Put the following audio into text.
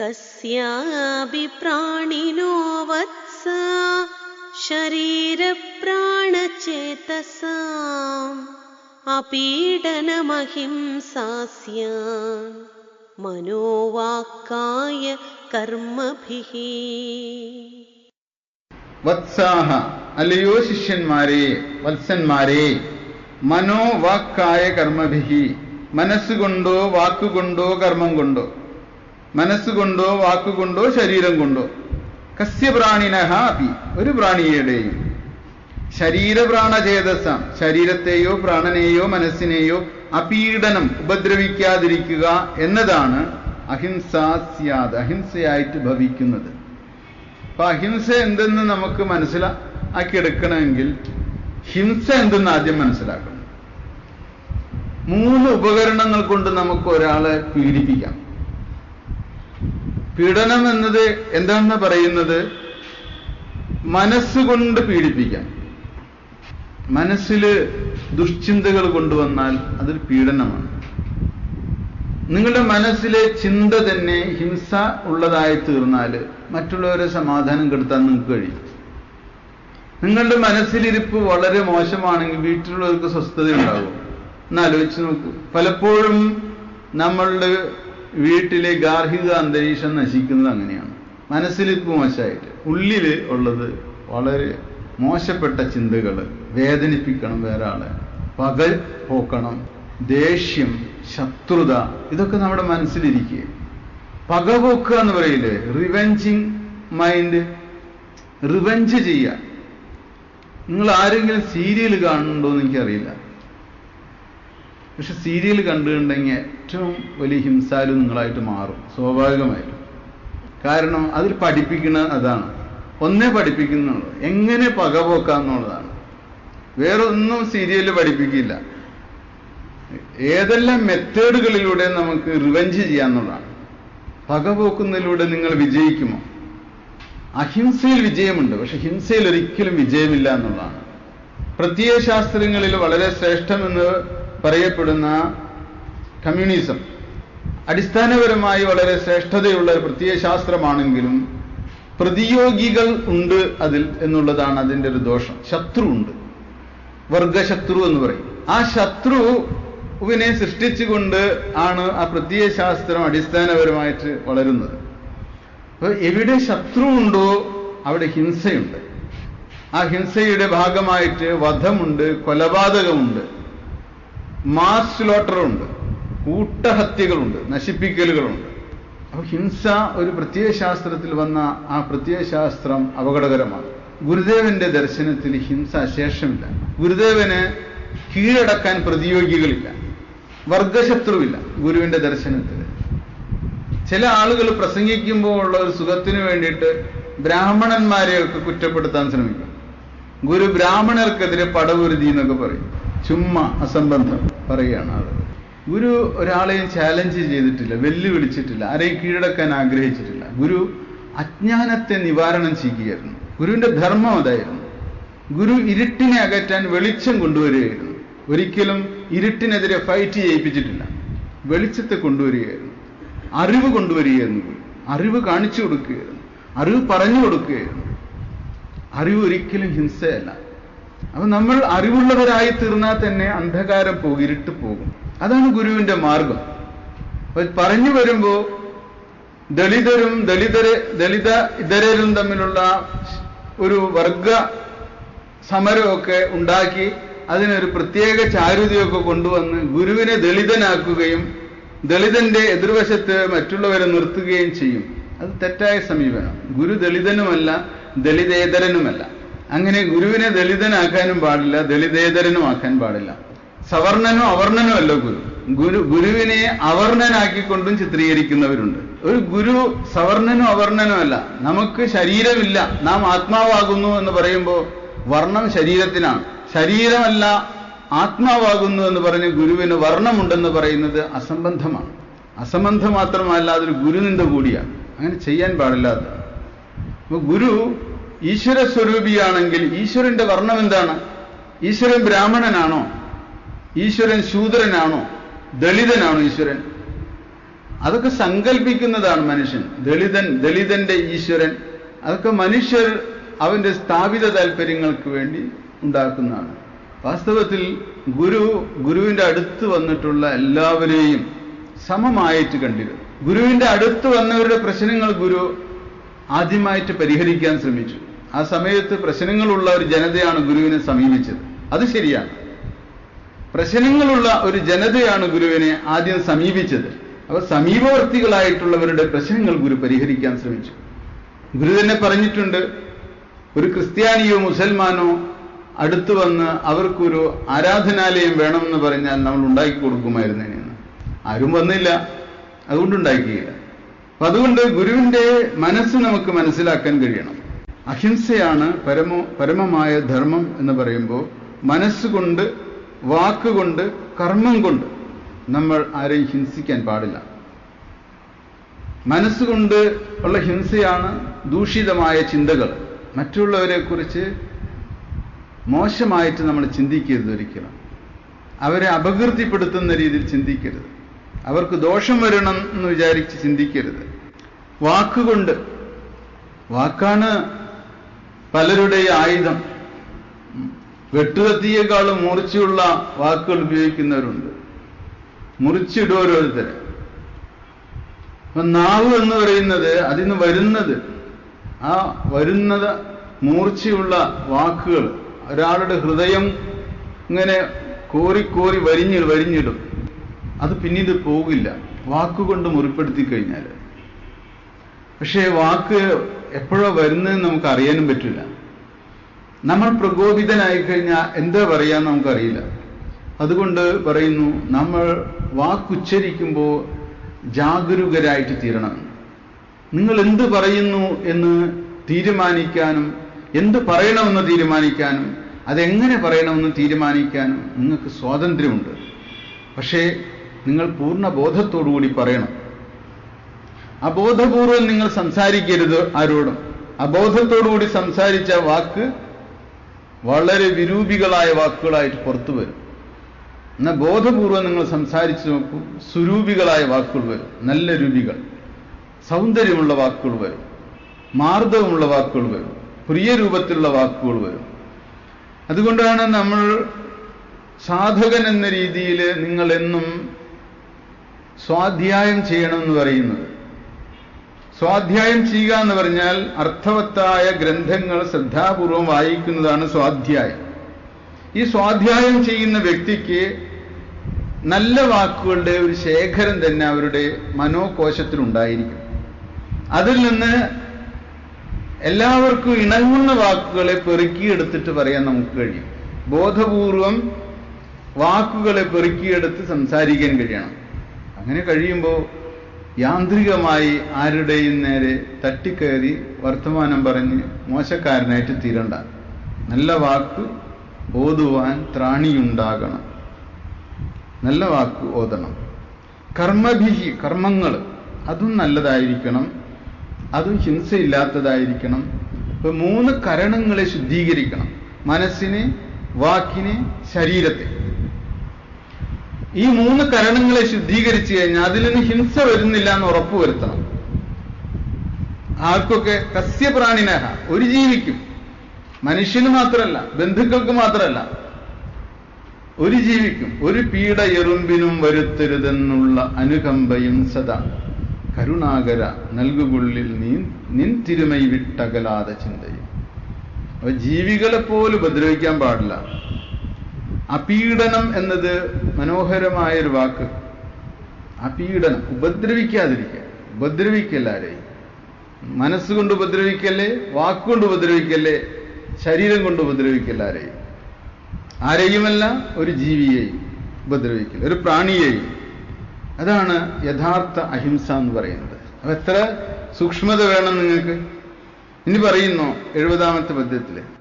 कस्यापि प्राणिनो वत्स शरीरप्राणचेतसाम् अपीडनमहिंसा स्यात् मनोवाक्काय कर्मभिः വത്സാഹ അല്ലയോ ശിഷ്യന്മാരെ വത്സന്മാരെ മനോവാക്കായ കർമ്മഭിഹി മനസ്സുകൊണ്ടോ വാക്കുകൊണ്ടോ കർമ്മം കൊണ്ടോ മനസ്സുകൊണ്ടോ വാക്കുകൊണ്ടോ ശരീരം കൊണ്ടോ. കസ്യ പ്രാണിനഹ അപി ഒരു പ്രാണിയുടെയും. ശരീരപ്രാണചേതസ ശരീരത്തെയോ പ്രാണനെയോ മനസ്സിനെയോ അപീഡനം ഉപദ്രവിക്കാതിരിക്കുക എന്നതാണ് അഹിംസാസ്യാദ് അഹിംസയായിട്ട് ഭവിക്കുന്നത്. അപ്പൊ അഹിംസ എന്തെന്ന് നമുക്ക് മനസ്സിലാക്കിയെടുക്കണമെങ്കിൽ ഹിംസ എന്തെന്ന് ആദ്യം മനസ്സിലാക്കണം. മൂന്ന് ഉപകരണങ്ങൾ കൊണ്ട് നമുക്ക് ഒരാളെ പീഡിപ്പിക്കാം. പീഡനം എന്നത് എന്താണെന്ന് പറയുന്നത് മനസ്സുകൊണ്ട് പീഡിപ്പിക്കാം. മനസ്സിൽ ദുഷ്ചിന്തകൾ കൊണ്ടുവന്നാൽ അതൊരു പീഡനമാണ്. നിങ്ങളുടെ മനസ്സിലെ ചിന്ത തന്നെ ഹിംസ ഉള്ളതായി തീർന്നാൽ മറ്റുള്ളവരെ സമാധാനം കെടുത്താൻ നിങ്ങൾക്ക് കഴിയും. നിങ്ങളുടെ മനസ്സിലിരിപ്പ് വളരെ മോശമാണെങ്കിൽ വീട്ടിലുള്ളവർക്ക് സ്വസ്ഥത ഉണ്ടാകും എന്നാലോചിച്ച് നോക്കൂ. പലപ്പോഴും നമ്മളുടെ വീട്ടിലെ ഗാർഹിക അന്തരീക്ഷം നശിക്കുന്നത് അങ്ങനെയാണ്. മനസ്സിലിപ്പ് മോശമായിട്ട്. ഉള്ളിൽ ഉള്ളത് വളരെ മോശപ്പെട്ട ചിന്തകൾ വേദനിപ്പിക്കണം വേറെ പകൽ പോക്കണം ദേഷ്യം ശത്രുത ഇതൊക്കെ നമ്മുടെ മനസ്സിലിരിക്കുക പകപോക്കുക എന്ന് പറയില്ലേ? റിവെഞ്ചിങ് മൈൻഡ് റിവെഞ്ച് ചെയ്യുക. നിങ്ങൾ ആരെങ്കിലും സീരിയൽ കാണുന്നുണ്ടോ എന്ന് എനിക്കറിയില്ല. പക്ഷെ സീരിയൽ കണ്ടിട്ടുണ്ടെങ്കിൽ ഏറ്റവും വലിയ ഹിംസാലു നിങ്ങളായിട്ട് മാറും സ്വാഭാവികമായിട്ടും. കാരണം അതിൽ പഠിപ്പിക്കുന്ന അതാണ്. ഒന്നേ പഠിപ്പിക്കുന്നുള്ളൂ. എങ്ങനെ പകപോക്കാന്നുള്ളതാണ്. വേറെ ഒന്നും സീരിയലിൽ പഠിപ്പിക്കില്ല. ഏതെല്ലാം മെത്തേഡുകളിലൂടെ നമുക്ക് റിവെഞ്ച് ചെയ്യാന്നുള്ളതാണ്. പകപോക്കുന്നതിലൂടെ നിങ്ങൾ വിജയിക്കുമോ? അഹിംസയിൽ വിജയമുണ്ട് പക്ഷെ ഹിംസയിൽ ഒരിക്കലും വിജയമില്ല എന്നുള്ളതാണ്. പ്രത്യയശാസ്ത്രങ്ങളിൽ വളരെ ശ്രേഷ്ഠമെന്ന് പറയപ്പെടുന്ന കമ്മ്യൂണിസം അടിസ്ഥാനപരമായി വളരെ ശ്രേഷ്ഠതയുള്ള ഒരു പ്രത്യയശാസ്ത്രമാണെങ്കിലും പ്രതിയോഗികൾ ഉണ്ട് അതിൽ എന്നുള്ളതാണ് അതിന്റെ ഒരു ദോഷം. ശത്രു ഉണ്ട്. വർഗശത്രു എന്ന് പറയും. ആ ശത്രുവിനെ സൃഷ്ടിച്ചുകൊണ്ട് ആണ് ആ പ്രത്യയശാസ്ത്രം അടിസ്ഥാനപരമായിട്ട് വളരുന്നത്. അപ്പൊ എവിടെ ശത്രു ഉണ്ടോ അവിടെ ഹിംസയുണ്ട്. ആ ഹിംസയുടെ ഭാഗമായിട്ട് വധമുണ്ട് കൊലപാതകമുണ്ട്. മാസ് സ്ലോട്ടറുണ്ട് കൂട്ടഹത്യകളുണ്ട്. നശിപ്പിക്കലുകളുണ്ട്. അപ്പൊ ഹിംസ ഒരു പ്രത്യയശാസ്ത്രത്തിൽ വന്ന ആ പ്രത്യയശാസ്ത്രം അപകടകരമാണ്. ഗുരുദേവന്റെ ദർശനത്തിൽ ഹിംസ ശേഷമില്ല. ഗുരുദേവന് കീഴടക്കാൻ പ്രതിയോഗികളില്ല. വർഗശത്രുവില്ല ഗുരുവിന്റെ ദർശനത്തിൽ. ചില ആളുകൾ പ്രസംഗിക്കുമ്പോൾ ഉള്ള ഒരു സുഖത്തിന് വേണ്ടിയിട്ട് ബ്രാഹ്മണന്മാരെയൊക്കെ കുറ്റപ്പെടുത്താൻ ശ്രമിക്കും. ഗുരു ബ്രാഹ്മണർക്കെതിരെ പടവുരുതി എന്നൊക്കെ പറയും. ചുമ്മാ അസംബന്ധം പറയുകയാണ് ആളുകൾ ഗുരു ഒരാളെയും ചാലഞ്ച് ചെയ്തിട്ടില്ല വെല്ലുവിളിച്ചിട്ടില്ല ആരെയും കീഴടക്കാൻ ആഗ്രഹിച്ചിട്ടില്ല. ഗുരു അജ്ഞാനത്തെ നിവാരണം ചെയ്യുകയായിരുന്നു. ഗുരുവിന്റെ ധർമ്മം അതായിരുന്നു. ഗുരു ഇരുട്ടിനെ അകറ്റാൻ വെളിച്ചം കൊണ്ടുവരികയായിരുന്നു. ഒരിക്കലും ഇരുട്ടിനെതിരെ ഫൈറ്റ് ചെയ്യിപ്പിച്ചിട്ടില്ല. വെളിച്ചത്തെ കൊണ്ടുവരികയായിരുന്നു. അറിവ് കൊണ്ടുവരികയായിരുന്നു ഗുരു. അറിവ് കാണിച്ചു കൊടുക്കുകയായിരുന്നു. അറിവ് പറഞ്ഞു കൊടുക്കുകയായിരുന്നു. അറിവ് ഒരിക്കലും ഹിംസയല്ല. അപ്പൊ നമ്മൾ അറിവുള്ളവരായി തീർന്നാൽ തന്നെ അന്ധകാരം പോകും ഇരുട്ട് പോകും. അതാണ് ഗുരുവിന്റെ മാർഗം. പറഞ്ഞു വരുമ്പോ ദളിതരും ദളിതരെ ദളിത ഇതരരും തമ്മിലുള്ള ഒരു വർഗ സമരമൊക്കെ ഉണ്ടാക്കി അതിനൊരു പ്രത്യേക ചാരുതയൊക്കെ കൊണ്ടുവന്ന് ഗുരുവിനെ ദളിതനാക്കുകയും ദളിതന്റെ എതിർവശത്ത് മറ്റുള്ളവരെ നിർത്തുകയും ചെയ്യും. അത് തെറ്റായ സമീപനം. ഗുരു ദളിതനുമല്ല ദളിതേതരനുമല്ല. അങ്ങനെ ഗുരുവിനെ ദളിതനാക്കാനും പാടില്ല ദളിതേതരനും ആക്കാൻ പാടില്ല. സവർണനോ അവർണനോ അല്ല ഗുരു. ഗുരു ഗുരുവിനെ അവർണനാക്കിക്കൊണ്ടും ചിത്രീകരിക്കുന്നവരുണ്ട്. ഒരു ഗുരു സവർണനോ അവർണനോ അല്ല. നമുക്ക് ശരീരമില്ല. നാം ആത്മാവാകുന്നു എന്ന് പറയുമ്പോൾ വർണം ശരീരത്തിനാണ്. ശരീരമല്ല ആത്മാവാകുന്നു എന്ന് പറഞ്ഞ് ഗുരുവിന് വർണമുണ്ടെന്ന് പറയുന്നത് അസംബന്ധമാണ്. അസംബന്ധം മാത്രമല്ല അതൊരു ഗുരുനിന്ദ കൂടിയാണ്. അങ്ങനെ ചെയ്യാൻ പാടില്ലാത്ത. ഗുരു ഈശ്വര സ്വരൂപിയാണെങ്കിൽ ഈശ്വരന്റെ വർണം എന്താണ്? ഈശ്വരൻ ബ്രാഹ്മണനാണോ? ഈശ്വരൻ ശൂദ്രനാണോ? ദളിതനാണോ ഈശ്വരൻ? അതൊക്കെ സങ്കല്പിക്കുന്നതാണ് മനുഷ്യൻ. ദളിതൻ ദളിതന്റെ ഈശ്വരൻ. അതൊക്കെ മനുഷ്യർ അവന്റെ സ്ഥാപിത താല്പര്യങ്ങൾക്ക് വേണ്ടി ഉണ്ടാക്കുന്നതാണ്. വാസ്തവത്തിൽ ഗുരു ഗുരുവിന്റെ അടുത്ത് വന്നിട്ടുള്ള എല്ലാവരെയും സമമായിട്ട് കണ്ടിരുന്നു. ഗുരുവിന്റെ അടുത്ത് വന്നവരുടെ പ്രശ്നങ്ങൾ ഗുരു ആദ്യമായിട്ട് പരിഹരിക്കാൻ ശ്രമിച്ചു. ആ സമയത്ത് പ്രശ്നങ്ങളുള്ള ഒരു ജനതയാണ് ഗുരുവിനെ സമീപിച്ചത്. അത് ശരിയാണ്. പ്രശ്നങ്ങളുള്ള ഒരു ജനതയാണ് ഗുരുവിനെ ആദ്യം സമീപിച്ചത്. അവർ സമീപവർത്തികളായിട്ടുള്ളവരുടെ പ്രശ്നങ്ങൾ ഗുരു പരിഹരിക്കാൻ ശ്രമിച്ചു. ഗുരു തന്നെ പറഞ്ഞിട്ടുണ്ട് ഒരു ക്രിസ്ത്യാനിയോ മുസൽമാനോ അടുത്തു വന്ന് അവർക്കൊരു ആരാധനാലയം വേണമെന്ന് പറഞ്ഞാൽ നമ്മൾ ഉണ്ടാക്കി കൊടുക്കുമായിരുന്നേനെന്ന് ആരും വന്നില്ല. അതുകൊണ്ടുണ്ടാക്കിയില്ല അപ്പൊ അതുകൊണ്ട് ഗുരുവിന്റെ മനസ്സ് നമുക്ക് മനസ്സിലാക്കാൻ കഴിയണം. അഹിംസയാണ് പരമോ പരമമായ ധർമ്മം എന്ന് പറയുമ്പോൾ മനസ്സുകൊണ്ട് വാക്കുകൊണ്ട് കർമ്മം കൊണ്ട് നമ്മൾ ആരെയും ഹിംസിക്കാൻ പാടില്ല. മനസ്സുകൊണ്ട് ഉള്ള ഹിംസയാണ് ദൂഷിതമായ ചിന്തകൾ. മറ്റുള്ളവരെ കുറിച്ച് മോശമായിട്ട് നമ്മൾ ചിന്തിക്കരുത് ഒരിക്കലും. അവരെ അപകീർത്തിപ്പെടുത്തുന്ന രീതിയിൽ ചിന്തിക്കരുത്. അവർക്ക് ദോഷം വരണം എന്ന് വിചാരിച്ച് ചിന്തിക്കരുത്. വാക്കുകൊണ്ട് വാക്കാണ് പലരുടെയും ആയുധം വെട്ടുകത്തിയേക്കാളും മുറിച്ചുള്ള വാക്കുകൾ ഉപയോഗിക്കുന്നവരുണ്ട്. മുറിച്ചിടും ഓരോരുത്തരെ അപ്പൊ നാവ് എന്ന് പറയുന്നത് അതിൽ നിന്ന് വരുന്നത് ആ വരുന്നത് മൂർച്ചയുള്ള വാക്കുകൾ. ഒരാളുടെ ഹൃദയം ഇങ്ങനെ കോരിക്കോരി കോരി വരിഞ്ഞ് വരിഞ്ഞിടും. അത് പിന്നീട് പോകില്ല. വാക്കുകൊണ്ട് മുറിപ്പെടുത്തി കഴിഞ്ഞാൽ പക്ഷേ വാക്ക് എപ്പോഴോ വരുന്നതെന്ന് നമുക്ക് അറിയാനും പറ്റില്ല. നമ്മൾ പ്രകോപിതനായി കഴിഞ്ഞാൽ എന്താ പറയാന്ന് നമുക്കറിയില്ല. അതുകൊണ്ട് പറയുന്നു നമ്മൾ വാക്കുച്ചരിക്കുമ്പോൾ ജാഗരൂകരായിട്ട് തീരണം. നിങ്ങൾ എന്ത് പറയുന്നു എന്ന് തീരുമാനിക്കാനും എന്ത് പറയണമെന്ന് തീരുമാനിക്കാനും അതെങ്ങനെ പറയണമെന്ന് തീരുമാനിക്കാനും നിങ്ങൾക്ക് സ്വാതന്ത്ര്യമുണ്ട്. പക്ഷേ നിങ്ങൾ പൂർണ ബോധത്തോടുകൂടി പറയണം. അബോധപൂർവം നിങ്ങൾ സംസാരിക്കരുത് ആരോടും. അബോധത്തോടുകൂടി സംസാരിച്ച വാക്ക് വളരെ വിരൂപികളായ വാക്കുകളായിട്ട് പുറത്തു വരും. എന്നാൽ ബോധപൂർവം നിങ്ങൾ സംസാരിച്ചു നോക്കൂ സുരൂപികളായ വാക്കുകൾ വരും. നല്ല രൂപികൾ. സൗന്ദര്യമുള്ള വാക്കുകൾ വരും. മാർദ്ദവമുള്ള വാക്കുകൾ വരും. പ്രിയ രൂപത്തിലുള്ള വാക്കുകൾ വരും. അതുകൊണ്ടാണ് നമ്മൾ സാധകൻ എന്ന രീതിയിൽ നിങ്ങൾ എന്നും സ്വാധ്യായം ചെയ്യണമെന്ന് പറയുന്നത്. സ്വാധ്യായം ചെയ്യുക എന്ന് പറഞ്ഞാൽ അർത്ഥവത്തായ ഗ്രന്ഥങ്ങൾ ശ്രദ്ധാപൂർവം വായിക്കുന്നതാണ് സ്വാധ്യായം. ഈ സ്വാധ്യായം ചെയ്യുന്ന വ്യക്തിക്ക് നല്ല വാക്കുകളുടെ ഒരു ശേഖരം തന്നെ അവരുടെ മനോകോശത്തിലുണ്ടായിരിക്കും. അതിൽ നിന്ന് എല്ലാവർക്കും ഇണങ്ങുന്ന വാക്കുകളെ പെറുക്കിയെടുത്തിട്ട് പറയാൻ നമുക്ക് കഴിയും. ബോധപൂർവം വാക്കുകളെ പെറുക്കിയെടുത്ത് സംസാരിക്കാൻ കഴിയണം. അങ്ങനെ കഴിയുമ്പോൾ യാന്ത്രികമായി ആരുടെയും നേരെ തട്ടിക്കയറി വർത്തമാനം പറഞ്ഞ് മോശക്കാരനായിട്ട് തീരണ്ട. നല്ല വാക്ക് ഓതുവാൻ ത്രാണിയുണ്ടാകണം. നല്ല വാക്ക് ഓതണം. കർമ്മഭിഹി കർമ്മങ്ങൾ അതും നല്ലതായിരിക്കണം. അതും ഹിംസയില്ലാത്തതായിരിക്കണം. ഇപ്പൊ മൂന്ന് കരണങ്ങളെ ശുദ്ധീകരിക്കണം. മനസ്സിനെ വാക്കിനെ ശരീരത്തെ. ഈ മൂന്ന് കരണങ്ങളെ ശുദ്ധീകരിച്ചു കഴിഞ്ഞാൽ അതിൽ നിന്ന് ഹിംസ വരുന്നില്ല എന്ന് ഉറപ്പുവരുത്തണം. ആർക്കൊക്കെ കസ്യപ്രാണിനഹ ഒരു ജീവിക്കും. മനുഷ്യന് മാത്രമല്ല ബന്ധുക്കൾക്ക് മാത്രമല്ല ഒരു ജീവിക്കും ഒരു പീഡ എറുമ്പിനും വരുത്തരുതെന്നുള്ള അനുകമ്പയും സദാ. കരുണാകര നൽകുകൊള്ളിൽ നീ നിൻ തിരുമൈ വിട്ടകലാതെ ചിന്തയും. അപ്പൊ ജീവികളെ പോലും ഉപദ്രവിക്കാൻ പാടില്ല. അപീഡനം എന്നത് മനോഹരമായൊരു വാക്ക്. അപീഡനം ഉപദ്രവിക്കാതിരിക്കുക. ഉപദ്രവിക്കല്ലാരെയും മനസ്സുകൊണ്ട് ഉപദ്രവിക്കല്ലേ? വാക്കുകൊണ്ട് ഉപദ്രവിക്കല്ലേ? ശരീരം കൊണ്ട് ഉപദ്രവിക്കല്ലാരെയും ആരെയുമല്ല ഒരു ജീവിയെയും ഉപദ്രവിക്കില്ല ഒരു പ്രാണിയെയും. അതാണ് യഥാർത്ഥ അഹിംസ എന്ന് പറയുന്നത്. അപ്പൊ എത്ര സൂക്ഷ്മത വേണം നിങ്ങൾക്ക്? ഇനി പറയുന്നു എഴുപതാമത്തെ പദ്യത്തിൽ.